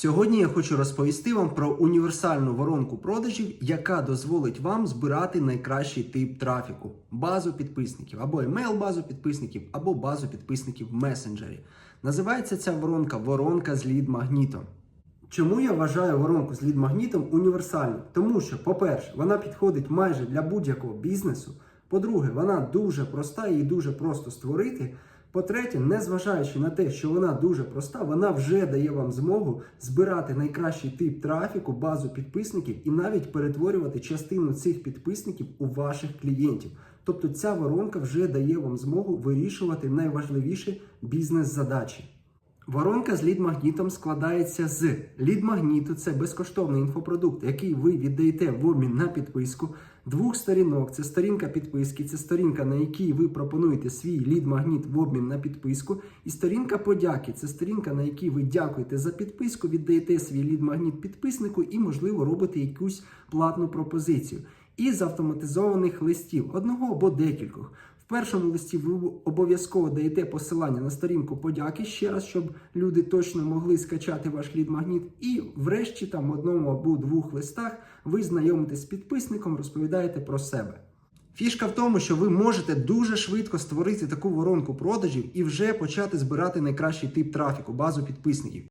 Сьогодні я хочу розповісти вам про універсальну воронку продажів, яка дозволить вам збирати найкращий тип трафіку базу підписників, або email базу підписників, або базу підписників в месенджері. Називається ця воронка воронка з лід-магнітом. Чому я вважаю воронку з лід-магнітом універсальною? Тому що, по-перше, вона підходить майже для будь-якого бізнесу. По-друге, вона дуже проста, її дуже просто створити. По-третє, незважаючи на те, що вона дуже проста, вона вже дає вам змогу збирати найкращий тип трафіку, базу підписників і навіть перетворювати частину цих підписників у ваших клієнтів. Тобто ця воронка вже дає вам змогу вирішувати найважливіші бізнес-задачі. Воронка з лід-магнітом складається з лід-магніту, це безкоштовний інфопродукт, який ви віддаєте в обмін на підписку. Двох сторінок це сторінка підписки, це сторінка, на якій ви пропонуєте свій лід-магніт в обмін на підписку. І сторінка подяки це сторінка, на якій ви дякуєте за підписку, віддаєте свій лід-магніт підписнику і, можливо, робите якусь платну пропозицію. І з автоматизованих листів одного або декількох. Першому листі ви обов'язково даєте посилання на сторінку подяки ще раз, щоб люди точно могли скачати ваш лід-магніт. І врешті, там в одному або двох листах, ви знайомитесь з підписником, розповідаєте про себе. Фішка в тому, що ви можете дуже швидко створити таку воронку продажів і вже почати збирати найкращий тип трафіку, базу підписників.